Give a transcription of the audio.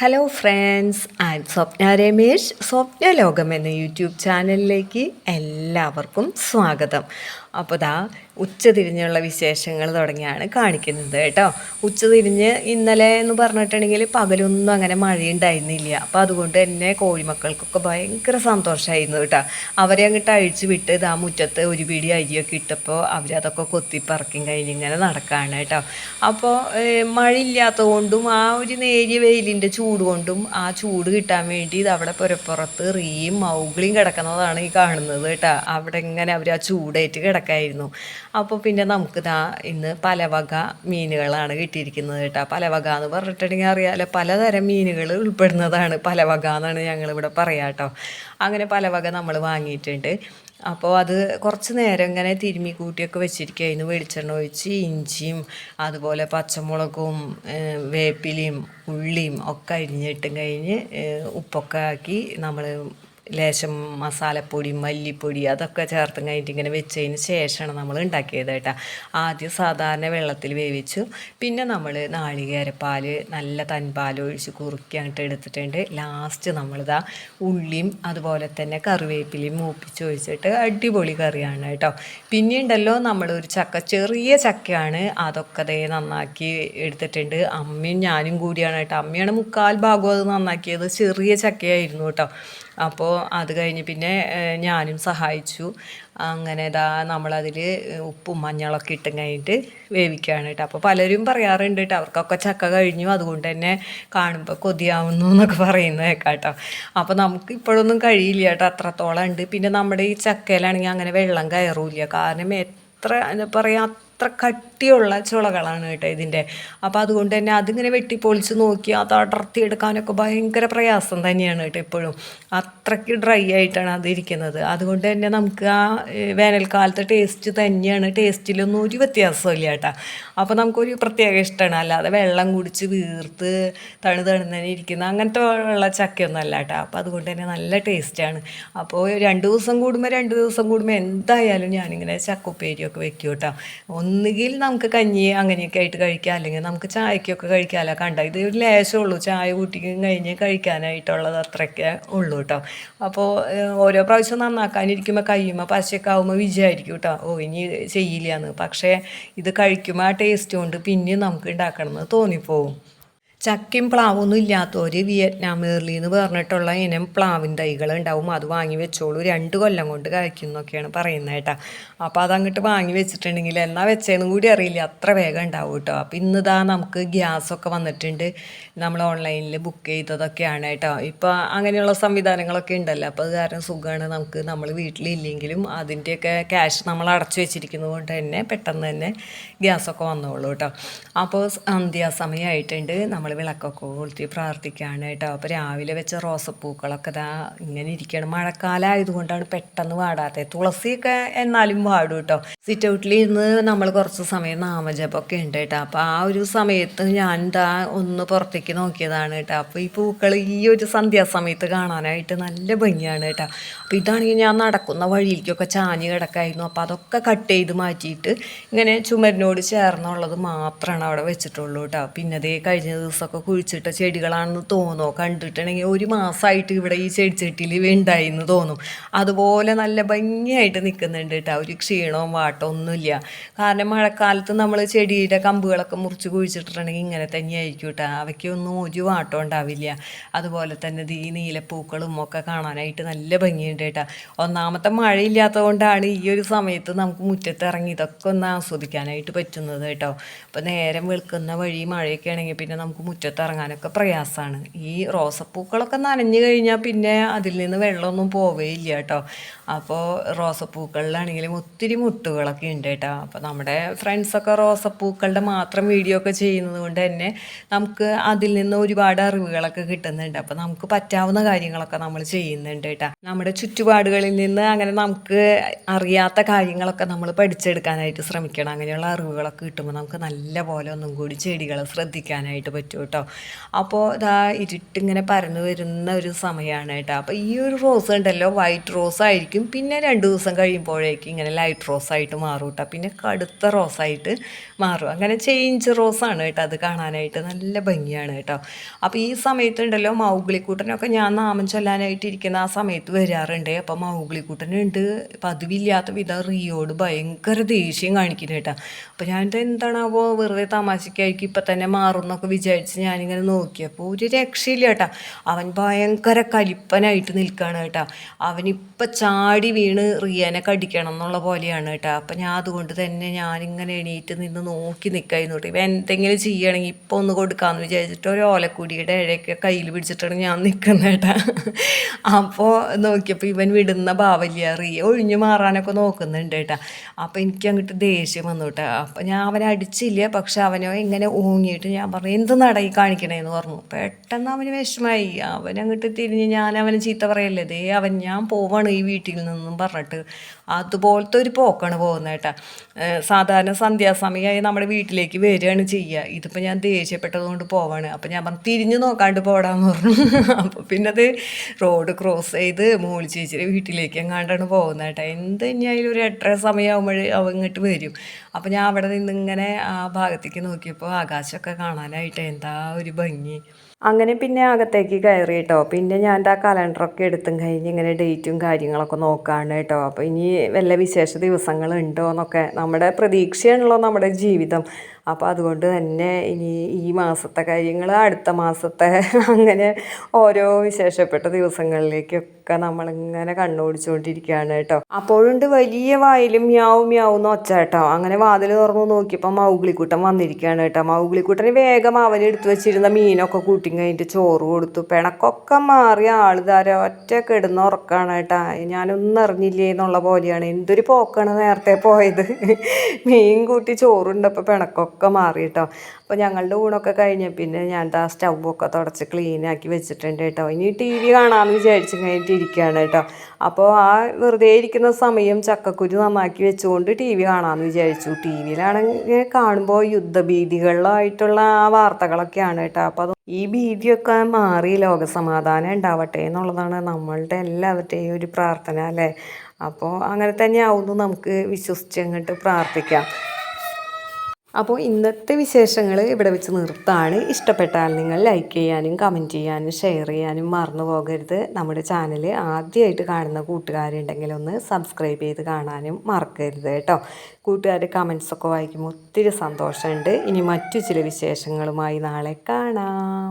Hello friends M Swapna Ramesh Swapna ലോകം എന്ന YouTube ചാനലിലേക്ക് എല്ലാവർക്കും സ്വാഗതം. അപ്പോൾ ദാ ഉച്ചതിരിഞ്ഞുള്ള വിശേഷങ്ങൾ തുടങ്ങിയാണ് കാണിക്കുന്നത് കേട്ടോ. ഉച്ചതിരിഞ്ഞ് ഇന്നലെ എന്ന് പറഞ്ഞിട്ടുണ്ടെങ്കിൽ പകലൊന്നും അങ്ങനെ മഴയുണ്ടായിരുന്നില്ല. അപ്പോൾ അതുകൊണ്ട് തന്നെ കോഴിമക്കൾക്കൊക്കെ ഭയങ്കര സന്തോഷമായിരുന്നു കേട്ടോ. അവരെ അങ്ങോട്ട് അഴിച്ചു വിട്ട് ഇതാ മുറ്റത്ത് ഒരു പിടി അരിയൊക്കെ ഇട്ടപ്പോൾ അവരതൊക്കെ കൊത്തിപ്പറക്കും കഴിഞ്ഞ് ഇങ്ങനെ നടക്കുകയാണ് കേട്ടോ. അപ്പോൾ മഴയില്ലാത്തതുകൊണ്ടും ആ ഒരു നേരിയ വെയിലിന്റെ ചൂട് കൊണ്ടും ആ ചൂട് കിട്ടാൻ വേണ്ടി ഇത് അവിടെ പുരപ്പുറത്ത് റീയും മൗഗ്ലിയും കിടക്കുന്നതാണ് ഈ കാണുന്നത് കേട്ടോ. അവിടെ ഇങ്ങനെ അവർ ആ ചൂടേറ്റ് കിടക്കായിരുന്നു. അപ്പോൾ പിന്നെ നമുക്ക് ദാ ഇന്ന് പലവക മീനുകളാണ് കിട്ടിയിരിക്കുന്നത് കേട്ടോ. പലവക എന്ന് പറഞ്ഞിട്ടുണ്ടെങ്കിൽ അറിയാമല്ലോ പലതരം മീനുകൾ ഉൾപ്പെടുന്നതാണ് പലവക എന്നാണ് ഞങ്ങളിവിടെ പറയാം കേട്ടോ. അങ്ങനെ പലവക നമ്മൾ വാങ്ങിയിട്ടുണ്ട്. അപ്പോൾ അത് കുറച്ച് നേരം ഇങ്ങനെ തിരുമ്മി കൂട്ടിയൊക്കെ വെച്ചിരിക്കുക. അതിന് വെളിച്ചെണ്ണ ഒഴിച്ച് ഇഞ്ചിയും അതുപോലെ പച്ചമുളകും വേപ്പിലയും ഉള്ളിയും ഒക്കെ അരിഞ്ഞിട്ടും കഴിഞ്ഞ് ഉപ്പൊക്കെ ആക്കി നമ്മൾ ലേശം മസാലപ്പൊടി മല്ലിപ്പൊടി അതൊക്കെ ചേർത്തും കഴിഞ്ഞിട്ട് ഇങ്ങനെ വെച്ചതിന് ശേഷമാണ് നമ്മൾ ഉണ്ടാക്കിയത് കേട്ടോ. ആദ്യം സാധാരണ വെള്ളത്തിൽ വേവിച്ചു. പിന്നെ നമ്മൾ നാളികേരപ്പാൽ നല്ല തൻപാൽ ഒഴിച്ച് കുറുക്കി അങ്ങോട്ട് എടുത്തിട്ടുണ്ട്. ലാസ്റ്റ് നമ്മളിതാ ഉള്ളിയും അതുപോലെ തന്നെ കറിവേപ്പിലയും മൂപ്പിച്ച് ഒഴിച്ചിട്ട് അടിപൊളി കറിയാണ് കേട്ടോ. പിന്നെ ഉണ്ടല്ലോ നമ്മളൊരു ചക്ക ചെറിയ ചക്കയാണ്. അതൊക്കെ അതേ നന്നാക്കി എടുത്തിട്ടുണ്ട്. അമ്മയും ഞാനും കൂടിയാണ് കേട്ടോ. അമ്മയാണ് മുക്കാൽ ഭാഗവും അത് നന്നാക്കിയത്. ചെറിയ ചക്കയായിരുന്നു കേട്ടോ. അപ്പോൾ അത് കഴിഞ്ഞ് പിന്നെ ഞാനും സഹായിച്ചു. അങ്ങനെ ഇതാ നമ്മളതിൽ ഉപ്പും മഞ്ഞളൊക്കെ ഇട്ടും കഴിഞ്ഞിട്ട് വേവിക്കുകയാണ് കേട്ടോ. അപ്പോൾ പലരും പറയാറുണ്ട് കേട്ടോ അവർക്കൊക്കെ ചക്ക കഴിഞ്ഞു അതുകൊണ്ട് തന്നെ കാണുമ്പോൾ കൊതിയാവുന്നു എന്നൊക്കെ പറയുന്നത് കേട്ടോ. അപ്പോൾ നമുക്ക് ഇപ്പോഴൊന്നും കഴിയില്ല കേട്ടോ അത്രത്തോളം ഉണ്ട്. പിന്നെ നമ്മുടെ ഈ ചക്കയിലാണെങ്കിൽ അങ്ങനെ വെള്ളം കയറൂല കാരണം എത്ര പറയുക അത്ര കട്ടിയുള്ള ചുളകളാണ് കേട്ടോ ഇതിന്റെ. അപ്പോൾ അതുകൊണ്ട് തന്നെ അതിങ്ങനെ വെട്ടിപ്പൊളിച്ച് നോക്കി അത് അടർത്തി എടുക്കാനൊക്കെ ഭയങ്കര പ്രയാസം തന്നെയാണ് കേട്ടോ എപ്പോഴും അത്രയ്ക്ക് ഡ്രൈ ആയിട്ടാണ് അതിരിക്കുന്നത് അതുകൊണ്ട് തന്നെ നമുക്ക് ആ വേനൽക്കാലത്തെ ടേസ്റ്റ് തന്നെയാണ്. ടേസ്റ്റിലൊന്നും ഒരു വ്യത്യാസമില്ല കേട്ടോ. അപ്പോൾ നമുക്കൊരു പ്രത്യേക ഇഷ്ടമാണ്. അല്ലാതെ വെള്ളം കുടിച്ച് വീർത്ത് തണു തണുന്നതിനെ ഇരിക്കുന്ന അങ്ങനത്തെ ഉള്ള ചക്കയൊന്നും അല്ല കേട്ടോ. അപ്പോൾ അതുകൊണ്ട് തന്നെ നല്ല ടേസ്റ്റാണ് അപ്പോൾ രണ്ട് ദിവസം കൂടുമ്പോൾ രണ്ട് ദിവസം കൂടുമ്പോൾ എന്തായാലും ഞാനിങ്ങനെ ചക്കുപ്പേരിയൊക്കെ വെക്കും കേട്ടോ. ഒന്നുകിൽ നമുക്ക് കഞ്ഞി അങ്ങനെയൊക്കെ ആയിട്ട് കഴിക്കാം അല്ലെങ്കിൽ നമുക്ക് ചായക്കൊക്കെ കഴിക്കാമല്ലോ കണ്ട? ഇത് ഒരു ലേശമുള്ളൂ. ചായ കൂട്ടിക്കും കഴിഞ്ഞ് കഴിക്കാനായിട്ടുള്ളത് അത്രയ്ക്ക് ഉള്ളൂ കേട്ടോ. അപ്പോൾ ഓരോ പ്രാവശ്യം നന്നാക്കാനിരിക്കുമ്പോൾ കഴിയുമ്പോൾ പശയൊക്കെ വിചാരിക്കും കേട്ടോ. ഓ ഇനി ചെയ്യില്ല എന്ന് പക്ഷേ ഇത് കഴിക്കുമ്പോൾ ആ ടേസ്റ്റ് കൊണ്ട് പിന്നെയും നമുക്ക് ഉണ്ടാക്കണമെന്ന് തോന്നിപ്പോവും. ചക്കയും പ്ലാവൊന്നും ഇല്ലാത്തവർ വിയറ്റ്നാം ഏർലി എന്ന് പറഞ്ഞിട്ടുള്ള ഇനം പ്ലാവിൻ തൈകൾ ഉണ്ടാവും. അത് വാങ്ങി വെച്ചോളൂ. രണ്ട് കൊല്ലം കൊണ്ട് കഴിക്കുന്നൊക്കെയാണ് പറയുന്നത് കേട്ടോ. അപ്പോൾ അതങ്ങോട്ട് വാങ്ങി വെച്ചിട്ടുണ്ടെങ്കിൽ എന്നാ വെച്ചതെന്ന് കൂടി അറിയില്ല. അത്ര വേഗം ഉണ്ടാവും കേട്ടോ. അപ്പോൾ ഇന്നിതാ നമുക്ക് ഗ്യാസൊക്കെ വന്നിട്ടുണ്ട്. നമ്മൾ ഓൺലൈനിൽ ബുക്ക് ചെയ്തതൊക്കെയാണ് കേട്ടോ. ഇപ്പോൾ അങ്ങനെയുള്ള സംവിധാനങ്ങളൊക്കെ ഉണ്ടല്ലോ. അപ്പോൾ അത് കാരണം സുഖമാണ് നമുക്ക് നമ്മൾ വീട്ടിലില്ലെങ്കിലും അതിന്റെയൊക്കെ ക്യാഷ് നമ്മൾ അടച്ചു വെച്ചിരിക്കുന്നത് കൊണ്ട് തന്നെ പെട്ടെന്ന് തന്നെ ഗ്യാസൊക്കെ വന്നോളൂ കേട്ടോ. അപ്പോൾ സന്ധ്യാസമയമായിട്ടുണ്ട് നമ്മൾ വിളക്കൊക്കെ കൊളുത്തി പ്രാർത്ഥിക്കുകയാണ് കേട്ടോ. അപ്പോൾ രാവിലെ വെച്ച റോസപ്പൂക്കളൊക്കെ ഇതാ ഇങ്ങനെ ഇരിക്കണം മഴക്കാലം ആയതുകൊണ്ടാണ് പെട്ടെന്ന് വാടാത്തത്. തുളസിയൊക്കെ എന്നാലും വാടും കേട്ടോ. സിറ്റ് ഔട്ടിൽ ഇരുന്ന് നമ്മൾ കുറച്ച് സമയം നാമജപമൊക്കെ ഉണ്ട് കേട്ടോ. അപ്പോൾ ആ ഒരു സമയത്ത് ഞാൻ ദാ ഒന്ന് പുറത്തേക്ക് നോക്കിയതാണ് കേട്ടോ. അപ്പോൾ ഈ പൂക്കൾ ഈ ഒരു സന്ധ്യാസമയത്ത് കാണാനായിട്ട് നല്ല ഭംഗിയാണ് കേട്ടോ. അപ്പോൾ ഇതാണെങ്കിൽ ഞാൻ നടക്കുന്ന വഴിയിലേക്കൊക്കെ ചാഞ്ഞ് കിടക്കായിരുന്നു. അപ്പോൾ അതൊക്കെ കട്ട് ചെയ്ത് മാറ്റിയിട്ട് ഇങ്ങനെ ചുമരിനോട് ചേർന്നുള്ളത് മാത്രമാണ് അവിടെ വെച്ചിട്ടുള്ളൂ കേട്ടോ. പിന്നെ അതേ കഴിഞ്ഞ ദിവസമൊക്കെ കുഴിച്ചിട്ട ചെടികളാണെന്ന് തോന്നുമോ കണ്ടിട്ടുണ്ടെങ്കിൽ ഒരു മാസമായിട്ട് ഇവിടെ ഈ ചെടിച്ചട്ടിയിൽ ഉണ്ടായിന്ന് തോന്നും. അതുപോലെ നല്ല ഭംഗിയായിട്ട് നിൽക്കുന്നുണ്ട് കേട്ടോ. ഒരു ക്ഷീണവും വാട്ടവും ഒന്നുമില്ല. കാരണം മഴക്കാലത്ത് നമ്മൾ ചെടിയുടെ കമ്പുകളൊക്കെ മുറിച്ച് കുഴിച്ചിട്ടുണ്ടെങ്കിൽ ഇങ്ങനെ തന്നെയായിരിക്കും കേട്ടോ. അവയ്ക്കൊന്നും ഒരു വാട്ടം ഉണ്ടാവില്ല. അതുപോലെ തന്നെ ഈ നീലപ്പൂക്കളും ഒക്കെ കാണാനായിട്ട് നല്ല ഭംഗിയുണ്ട് കേട്ടോ. ഒന്നാമത്തെ മഴയില്ലാത്തത് കൊണ്ടാണ് ഈ ഒരു സമയത്ത് നമുക്ക് മുറ്റത്ത് ഇറങ്ങി ഇതൊക്കെ ഒന്ന് ആസ്വദിക്കാനായിട്ട് പറ്റുന്നത് കേട്ടോ. അപ്പോൾ നേരം വെളുക്കുന്ന വഴി മഴയൊക്കെ ആണെങ്കിൽ പിന്നെ നമുക്ക് മുറ്റത്ത് ഇറങ്ങാനൊക്കെ പ്രയാസമാണ്. ഈ റോസപ്പൂക്കളൊക്കെ നനഞ്ഞു കഴിഞ്ഞാൽ പിന്നെ അതിൽ നിന്ന് വെള്ളമൊന്നും പോവേ ഇല്ല കേട്ടോ. അപ്പോൾ റോസപ്പൂക്കളിലാണെങ്കിലും ഒത്തിരി മുട്ടുകളൊക്കെ ഉണ്ട് കേട്ടോ അപ്പോൾ നമ്മുടെ ഫ്രണ്ട്സൊക്കെ റോസപ്പൂക്കളുടെ മാത്രം വീഡിയോ ഒക്കെ ചെയ്യുന്നത് കൊണ്ട് തന്നെ നമുക്ക് അതിൽ നിന്ന് ഒരുപാട് അറിവുകളൊക്കെ കിട്ടുന്നുണ്ട്. അപ്പോൾ നമുക്ക് പറ്റാവുന്ന കാര്യങ്ങളൊക്കെ നമ്മൾ ചെയ്യുന്നുണ്ട് കേട്ടോ നമ്മുടെ ചുറ്റുപാടുകളിൽ നിന്ന് അങ്ങനെ നമുക്ക് അറിയാത്ത കാര്യങ്ങളൊക്കെ നമ്മൾ പഠിച്ചെടുക്കാനായിട്ട് ശ്രമിക്കണം. അങ്ങനെയുള്ള അറിവുകളൊക്കെ കിട്ടുമ്പോൾ നമുക്ക് നല്ല പോലെ ഒന്നും കൂടി ചെടികളെ ശ്രദ്ധിക്കാനായിട്ട് പറ്റും കേട്ടോ അപ്പോൾ ഇതാ ഇരുട്ടിങ്ങനെ പരന്നു വരുന്ന ഒരു സമയമാണ് കേട്ടോ. അപ്പോൾ ഈ ഒരു റോസ് ഉണ്ടല്ലോ വൈറ്റ് റോസ് ആയിരിക്കും ഇരിക്കും പിന്നെ രണ്ട് ദിവസം കഴിയുമ്പോഴേക്കും ഇങ്ങനെ ലൈറ്റ് റോസായിട്ട് മാറും കേട്ടോ പിന്നെ കടുത്ത റോസായിട്ട് മാറും. അങ്ങനെ ചേഞ്ച് റോസാണ് കേട്ടോ അത് കാണാനായിട്ട് നല്ല ഭംഗിയാണ് കേട്ടോ അപ്പോൾ ഈ സമയത്തുണ്ടല്ലോ മൗഗ്ലിക്കൂട്ടനൊക്കെ ഞാൻ നാമം ചൊല്ലാനായിട്ട് ഇരിക്കുന്ന ആ സമയത്ത് വരാറുണ്ട്. അപ്പോൾ മൗഗ്ലിക്കൂട്ടനുണ്ട്. പതിവില്ലാത്ത വിധം റിയോട് ഭയങ്കര ദേഷ്യം കാണിക്കുന്നു കേട്ടോ അപ്പോൾ ഞാൻ ഞാനിത് എന്താണാവോ വെറുതെ തമാശയ്ക്കായിരിക്കും ഇപ്പം തന്നെ മാറും എന്നൊക്കെ വിചാരിച്ച് ഞാനിങ്ങനെ നോക്കിയപ്പോൾ ഒരു രക്ഷയില്ല കേട്ടോ അവൻ ഭയങ്കര കലിപ്പനായിട്ട് നിൽക്കുകയാണ് കേട്ടോ അവനിപ്പം ചാടി വീണ് റിയാനെ കടിക്കണം എന്നുള്ള പോലെയാണ് കേട്ടോ. അപ്പം ഞാൻ അതുകൊണ്ട് തന്നെ ഞാനിങ്ങനെ എണീറ്റ് നിന്ന് നോക്കി നിൽക്കായിരുന്നു കേട്ടോ. ഇപ്പം എന്തെങ്കിലും ചെയ്യണമെങ്കിൽ ഇപ്പോൾ ഒന്ന് കൊടുക്കാമെന്ന് വിചാരിച്ചിട്ട് ഒരു ഓലക്കുടിയുടെ ഇഴയൊക്കെ കയ്യിൽ പിടിച്ചിട്ടാണ് ഞാൻ നിൽക്കുന്നത് കേട്ടാ. അപ്പോൾ നോക്കിയപ്പോൾ ഇവൻ വിടുന്ന ഭാവല്യ റിയ ഒഴിഞ്ഞു മാറാനൊക്കെ നോക്കുന്നുണ്ട് കേട്ടാ. അപ്പോൾ എനിക്ക് അങ്ങോട്ട് ദേഷ്യം വന്നു കേട്ടോ. അപ്പം ഞാൻ അവനെ അടിച്ചില്ല പക്ഷെ അവനോ ഇങ്ങനെ ഓങ്ങിയിട്ട് ഞാൻ പറഞ്ഞു എന്ത് നടയി കാണിക്കണേന്ന് പറഞ്ഞു. പെട്ടെന്ന് അവന് വിഷമായി അവൻ അങ്ങോട്ട് തിരിഞ്ഞ് ഞാൻ അവനെ ചീത്ത പറയല്ലേ? ദേ അവൻ ഞാൻ പോവാണ് ഈ വീട്ടിൽ നിന്നും പറഞ്ഞിട്ട് അതുപോലത്തെ ഒരു പോക്കാണ് പോകുന്നത് കേട്ടാ. സാധാരണ സന്ധ്യാസമയമായി നമ്മുടെ വീട്ടിലേക്ക് വരികയാണ് ചെയ്യുക. ഇതിപ്പോൾ ഞാൻ ദേഷ്യപ്പെട്ടതുകൊണ്ട് പോവാണ്. അപ്പോൾ ഞാൻ പറഞ്ഞു തിരിഞ്ഞു നോക്കാണ്ട് പോടാന്ന് പറഞ്ഞു. അപ്പോൾ പിന്നെ അത് റോഡ് ക്രോസ് ചെയ്ത് മോളി ചേച്ചിയുടെ വീട്ടിലേക്ക് എങ്ങാണ്ടാണ് പോകുന്നത് കേട്ടോ. എന്ത് തന്നെയായാലും ഒരു എട്ടര സമയമാകുമ്പോഴേ അവ ഇങ്ങോട്ട് വരും. അപ്പോൾ ഞാൻ അവിടെ നിന്ന് ഇങ്ങനെ ആ ഭാഗത്തേക്ക് നോക്കിയപ്പോൾ ആകാശമൊക്കെ കാണാനായിട്ട് എന്താ ഒരു ഭംഗി. അങ്ങനെ പിന്നെ അകത്തേക്ക് കയറി കേട്ടോ പിന്നെ ഞാൻ ആ കലണ്ടറൊക്കെ എടുത്തും കഴിഞ്ഞ് ഇങ്ങനെ ഡേറ്റും കാര്യങ്ങളൊക്കെ നോക്കുകയാണ് കേട്ടോ അപ്പോൾ ഇനി വല്ല വിശേഷ ദിവസങ്ങളുണ്ടോ എന്നൊക്കെ നമ്മുടെ പ്രതീക്ഷയാണല്ലോ നമ്മുടെ ജീവിതം. അപ്പോൾ അതുകൊണ്ട് തന്നെ ഇനി ഈ മാസത്തെ കാര്യങ്ങൾ അടുത്ത മാസത്തെ അങ്ങനെ ഓരോ വിശേഷപ്പെട്ട ദിവസങ്ങളിലേക്കൊക്കെ നമ്മളിങ്ങനെ കണ്ണോടിച്ചുകൊണ്ടിരിക്കുകയാണ് കേട്ടോ. അപ്പോഴുണ്ട് വലിയ വായിലും മ്യാവും മ്യാവും ഒച്ചാട്ടോ അങ്ങനെ വാതിൽ തുറന്നു നോക്കിയപ്പോൾ മൗഗ്ലിക്കുട്ടൻ വന്നിരിക്കുകയാണ് കേട്ടോ. മൗഗ്ലിക്കുട്ടന് വേഗം അവൻ എടുത്തു വെച്ചിരുന്ന മീനൊക്കെ കൂട്ടി കഴിഞ്ഞിട്ട് ചോറ് കൊടുത്തു. പിണക്കൊക്കെ മാറി ആളുതാര ഒറ്റ കിടന്ന് ഉറക്കാണ് കേട്ടാ. ഞാനൊന്നും അറിഞ്ഞില്ലേ എന്നുള്ള പോലെയാണ്. എന്തൊരു പോക്കാണ് നേരത്തെ പോയത്. മീൻ കൂട്ടി ചോറുണ്ടപ്പോൾ പിണക്കൊക്കെ മാറി കേട്ടോ അപ്പോൾ ഞങ്ങളുടെ ഊണൊക്കെ കഴിഞ്ഞ പിന്നെ ഞാൻ ആ സ്റ്റൗവൊക്കെ തുടച്ച് ക്ലീനാക്കി വെച്ചിട്ടുണ്ട് കേട്ടോ. ഇനി ടി വി കാണാമെന്ന് വിചാരിച്ച് കഴിഞ്ഞിട്ട് ഇരിക്കുകയാണ് കേട്ടോ. അപ്പോൾ ആ വെറുതെ ഇരിക്കുന്ന സമയം ചക്കക്കുരു നന്നാക്കി വെച്ചുകൊണ്ട് ടി വി കാണാമെന്ന് വിചാരിച്ചു. ടി വിയിലാണെങ്കിൽ കാണുമ്പോൾ യുദ്ധഭീതികളിലായിട്ടുള്ള ആ വാർത്തകളൊക്കെയാണ് കേട്ടോ. അപ്പോൾ അത് ഈ ഭീതിയൊക്കെ മാറി ലോകസമാധാനം ഉണ്ടാവട്ടെ എന്നുള്ളതാണ് നമ്മളുടെ എല്ലാവരുടെയും ഒരു പ്രാർത്ഥന അല്ലേ? അപ്പോൾ അങ്ങനെ തന്നെ ആവുന്നു നമുക്ക് വിശ്വസിച്ച് അങ്ങോട്ട് പ്രാർത്ഥിക്കാം. അപ്പോൾ ഇന്നത്തെ വിശേഷങ്ങൾ ഇവിടെ വെച്ച് നിർത്താണ്. ഇഷ്ടപ്പെട്ടാൽ നിങ്ങൾ ലൈക്ക് ചെയ്യാനും കമന്റ് ചെയ്യാനും ഷെയർ ചെയ്യാനും മറന്നു പോകരുത്. നമ്മുടെ ചാനൽ ആദ്യമായിട്ട് കാണുന്ന കൂട്ടുകാരുണ്ടെങ്കിൽ ഒന്ന് സബ്സ്ക്രൈബ് ചെയ്ത് കാണാനും മറക്കരുത് കേട്ടോ. കൂട്ടുകാർ കമൻസൊക്കെ വായിക്കുമ്പോൾ ഒത്തിരി സന്തോഷമുണ്ട്. ഇനി മറ്റു ചില വിശേഷങ്ങളുമായി നാളെ കാണാം.